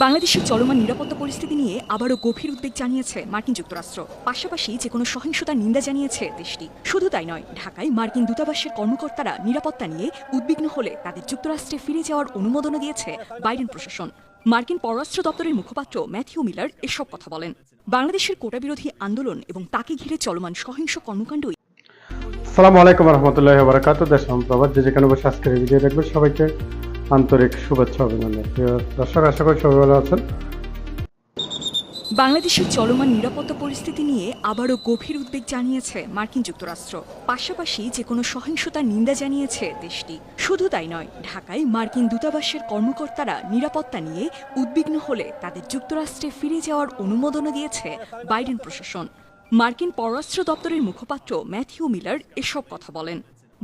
বাংলাদেশের চলমান নিরাপত্তা পরিস্থিতি নিয়ে আবারও গভীর উদ্বেগ জানিয়েছে মার্কিন যুক্তরাষ্ট্র। পাশাপাশি যে কোনো সহিংসতার নিন্দা জানিয়েছে দেশটি। শুধু তাই নয়, ঢাকায় মার্কিন দূতাবাসের কর্মকর্তারা নিরাপত্তা নিয়ে উদ্বিগ্ন হলে তাদের যুক্তরাষ্ট্রে ফিরে যাওয়ার অনুমোদনও দিয়েছে বাইডেন প্রশাসন। মার্কিন পররাষ্ট্র দপ্তরের মুখপাত্র ম্যাথিউ মিলার এসব কথা বলেন। বাংলাদেশের কোটা বিরোধী আন্দোলন এবং তাকে ঘিরে চলমান সহিংস কর্মকাণ্ডই আসসালামু আলাইকুম রহমতুল্লাহ বারাকাত দেশ যে যেখানে বসে আজকের ভিডিও দেখবেন সবাইকে। আন্তরিক শুভেচ্ছা অভিনন্দন। প্রিয় দর্শক, আশা করি সবাই ভালো আছেন। বাংলাদেশের চলমান নিরাপত্তা পরিস্থিতি নিয়ে আবারও গভীর উদ্বেগ জানিয়েছে মার্কিন যুক্তরাষ্ট্র। পাশাপাশি যে কোনো সহিংসতার নিন্দা জানিয়েছে দেশটি। শুধু তাই নয়, ঢাকায় মার্কিন দূতাবাসের কর্মকর্তারা নিরাপত্তা নিয়ে উদ্বিগ্ন হলে তাদের যুক্তরাষ্ট্রে ফিরে যাওয়ার অনুমোদনও দিয়েছে বাইডেন প্রশাসন। মার্কিন পররাষ্ট্র দপ্তরের মুখপাত্র ম্যাথিউ মিলার এসব কথা বলেন।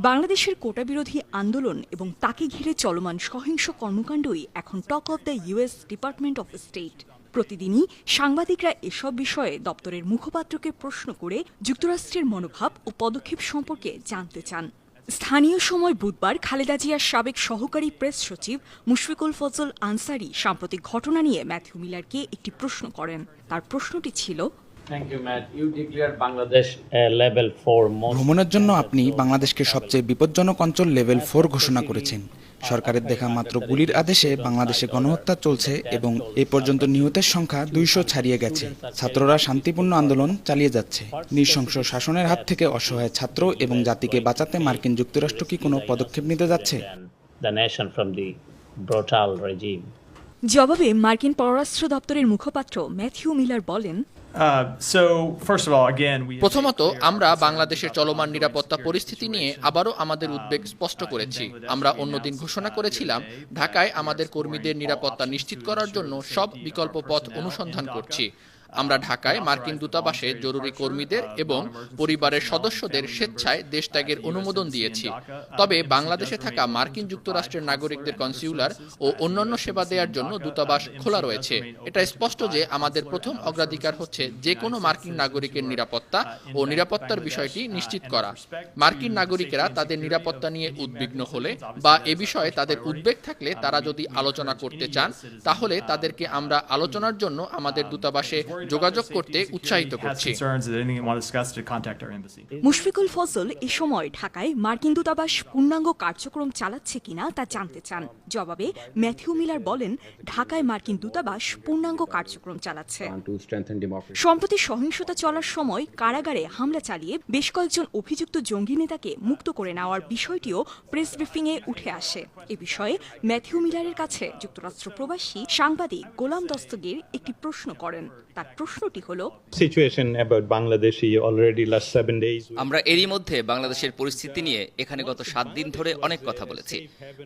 বাংলাদেশের কোটা বিরোধী আন্দোলন এবং তাকে ঘিরে চলমান সহিংস কর্মকাণ্ডই এখন talk of the US department of state প্রতিদিনই সাংবাদিকরা এসব বিষয়ে দপ্তরের মুখপাত্রকে প্রশ্ন করে যুক্তরাষ্ট্রের মনোভাব ও পদক্ষেপ সম্পর্কে জানতে চান। স্থানীয় সময় বুধবার খালেদা জিয়ার সাবেক সহকারী প্রেস সচিব মুশফিকুল ফজল আনসারি সাম্প্রতিক ঘটনা নিয়ে ম্যাথিউ মিলারকে একটি প্রশ্ন করেন। তার প্রশ্নটি ছিল Thank you, Matt. You declared Bangladesh a level four most. ভ্রমণের জন্য আপনি বাংলাদেশকে সবচেয়ে বিপজ্জনক অঞ্চল লেভেল ফোর ঘোষণা করেছেন সরকারের দেখা মাত্র গুলির আদেশে বাংলাদেশে গণহত্যা চলছে এবং এ পর্যন্ত নিহতের সংখ্যা দুইশো ছাড়িয়ে গেছে ছাত্ররা শান্তিপূর্ণ আন্দোলন চালিয়ে যাচ্ছে নৃশংস শাসনের হাত থেকে অসহায় ছাত্র এবং জাতিকে বাঁচাতে মার্কিন যুক্তরাষ্ট্র কি কোনো পদক্ষেপ নিতে যাচ্ছে The nation from the brutal regime. জবাবে মার্কিন পররাষ্ট্র দপ্তরের মুখপাত্র ম্যাথিউ মিলার বলেন Uh, প্রথমত আমরা বাংলাদেশের চলমান নিরাপত্তা পরিস্থিতি নিয়ে আবারও আমাদের উদ্বেগ স্পষ্ট করেছি। আমরা অন্যদিন ঘোষণা করেছিলাম ঢাকায় আমাদের কর্মীদের নিরাপত্তা নিশ্চিত করার জন্য সব বিকল্প পথ অনুসন্ধান করছি। আমরা ঢাকায় মার্কিন দূতাবাসে জরুরি কর্মীদের এবং পরিবারের সদস্যদের স্বেচ্ছায় দেশ ত্যাগের অনুমোদন দিয়েছি। তবে বাংলাদেশে থাকা মার্কিন যুক্তরাষ্ট্রের নাগরিকদের কনসিউলার ও অন্যান্য সেবা দেওয়ার জন্য দূতাবাস খোলা রয়েছে। এটা স্পষ্ট যে আমাদের প্রথম অগ্রাধিকার হচ্ছে যে কোনো মার্কিন নাগরিকের নিরাপত্তা ও নিরাপত্তার বিষয়টি নিশ্চিত করা। মার্কিন নাগরিকেরা তাদের নিরাপত্তা নিয়ে উদ্বিগ্ন হলে বা এ বিষয়ে তাদের উদ্বেগ থাকলে তারা যদি আলোচনা করতে চান তাহলে তাদেরকে আমরা আলোচনার জন্য আমাদের দূতাবাসে যোগাযোগ করতে উৎসাহিত করছি. মুশফিকুল ফজল এ সময় ঢাকায় মার্কিন দূতাবাস পূর্ণাঙ্গ কার্যক্রম চালাচ্ছে কিনা তা জানতে চান। জবাবে ম্যাথিউ মিলার বলেন ঢাকায় মার্কিন দূতাবাস পূর্ণাঙ্গ কার্যক্রম চালাচ্ছে। সম্প্রতি সহিংসতা চলার সময় কারাগারে হামলা চালিয়ে বেশ কয়েকজন অভিযুক্ত জঙ্গি নেতাকে মুক্ত করে নেওয়ার বিষয়টিও প্রেস ব্রিফিংয়ে উঠে আসে। এ বিষয়ে ম্যাথিউ মিলারের কাছে যুক্তরাষ্ট্র প্রবাসী সাংবাদিক গোলাম দস্তগীর একটি প্রশ্ন করেন। তার প্রশ্নটি হলো. আমরা এরই মধ্যে বাংলাদেশের পরিস্থিতি নিয়ে এখানে গত সাত দিন ধরে অনেক কথা বলেছি।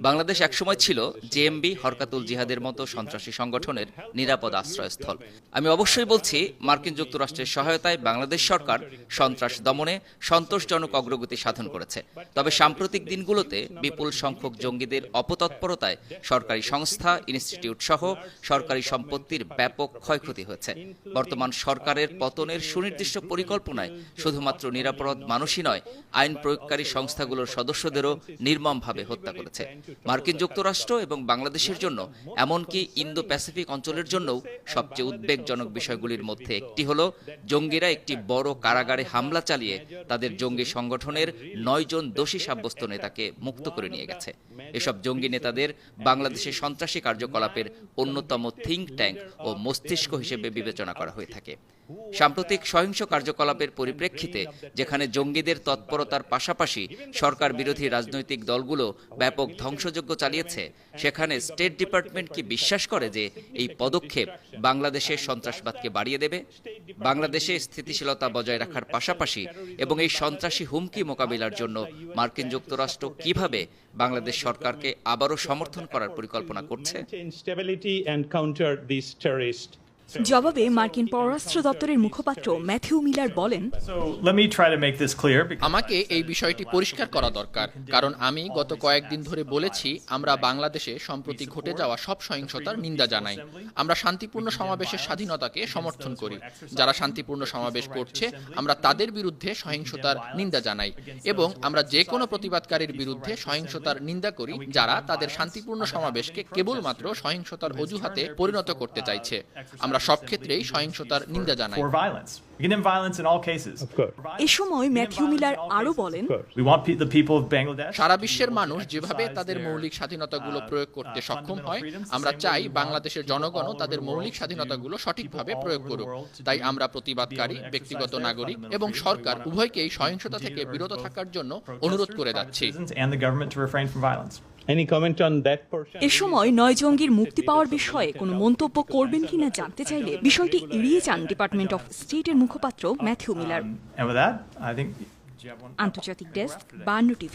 বাংলাদেশ একসময় ছিল জেএমবি হরকাতুল জিহাদের মতো সন্ত্রাসী সংগঠনের নিরাপদ আশ্রয়স্থল। আমি অবশ্যই বলছি মার্কিন যুক্তরাষ্ট্রের সহায়তায় বাংলাদেশ সরকার সন্ত্রাস দমনে সন্তোষজনক অগ্রগতি সাধন করেছে। তবে সাম্প্রতিক দিনগুলোতে বিপুল সংখ্যক জঙ্গিদের অপতৎপরতায় সরকারি সংস্থা ইনস্টিটিউট সহ সরকারি সম্পত্তির ব্যাপক ক্ষয়ক্ষতি হয়েছে। বর্তমান সরকারের পতনের সুনির্দিষ্ট পরিকল্পনায় শুধুমাত্র নিরাপরাধ মানুষই নয়, আইন প্রয়োগকারী সংস্থাগুলোর সদস্যদেরও নির্মমভাবে হত্যা করেছে। মার্কিন যুক্তরাষ্ট্র এবং বাংলাদেশের জন্য, এমনকি ইন্দো প্যাসিফিক অঞ্চলের জন্যও সবচেয়ে উদ্বেগজনক বিষয়গুলির মধ্যে একটি হলো, জঙ্গিরা একটি বড় কারাগারে হামলা চালিয়ে তাদের জঙ্গি সংগঠনের নয় জন দোষী সাব্যস্ত নেতাকে মুক্ত করে নিয়ে গেছে। এসব জঙ্গি নেতাদের বাংলাদেশের সন্ত্রাসী কার্যকলাপের অন্যতম থিঙ্ক ট্যাঙ্ক ও মস্তিষ্ক হিসেবে বিবেচনা করা হয়ে থাকে। সাম্প্রতিক সহিংস কার্যকলাপের পরিপ্রেক্ষিতে, যেখানে জঙ্গিদের তৎপরতার পাশাপাশি সরকার বিরোধী রাজনৈতিক দলগুলো ব্যাপক ধ্বংসযজ্ঞ চালিয়েছে, সেখানে স্টেট ডিপার্টমেন্ট কি বিশ্বাস করে যে এই পদক্ষেপ বাংলাদেশের সন্ত্রাসবাদকে বাড়িয়ে দেবে? বাংলাদেশে স্থিতিশীলতা বজায় রাখার পাশাপাশি এবং এই সন্ত্রাসী হুমকি মোকাবিলার জন্য মার্কিন যুক্তরাষ্ট্র কীভাবে বাংলাদেশ সরকারকে আবারও সমর্থন করার পরিকল্পনা করছে? জবাবে মার্কিন পররাষ্ট্র দপ্তরের মুখপাত্র ম্যাথিউ মিলার বলেন So let me try to make this clear. because- আমাকে এই বিষয়টি পরিষ্কার করা দরকার কারণ আমি গত কয়েকদিন ধরে বলেছি আমরা বাংলাদেশে সম্প্রতি ঘটে যাওয়া সব সহিংসতার নিন্দা জানাই আমরা শান্তিপূর্ণ সমাবেশের স্বাধীনতাকে সমর্থন করি যারা শান্তিপূর্ণ সমাবেশ করছে আমরা তাদের বিরুদ্ধে সহিংসতার নিন্দা জানাই এবং আমরা যে কোনো প্রতিবাদকারীর বিরুদ্ধে সহিংসতার নিন্দা করি যারা তাদের শান্তিপূর্ণ সমাবেশকে কেবলমাত্র সহিংসতার অজুহাতে পরিণত করতে চাইছে আমরা সব ক্ষেত্রেই সহিংসতার নিন্দা জানাই For violence. We condemn violence in all cases. Of course. এ সময় ম্যাথিউ মিলার আরও বলেন. সারা বিশ্বের মানুষ যেভাবে তাদের মৌলিক স্বাধীনতাগুলো প্রয়োগ করতে সক্ষম হয় আমরা চাই বাংলাদেশের জনগণও তাদের মৌলিক স্বাধীনতাগুলো সঠিকভাবে প্রয়োগ করুক তাই আমরা প্রতিবাদকারী ব্যক্তিগত নাগরিক এবং সরকার উভয়কেই সহিংসতা থেকে বিরত থাকার জন্য অনুরোধ করে যাচ্ছি এ সময় নয় জঙ্গির মুক্তি পাওয়ার বিষয়ে কোনো মন্তব্য করবেন কিনা জানতে চাইলে বিষয়টি এড়িয়ে যান ডিপার্টমেন্ট অফ স্টেটের মুখপাত্র ম্যাথিউ মিলার আন্তর্জাতিক ডেস্ক বান্নটি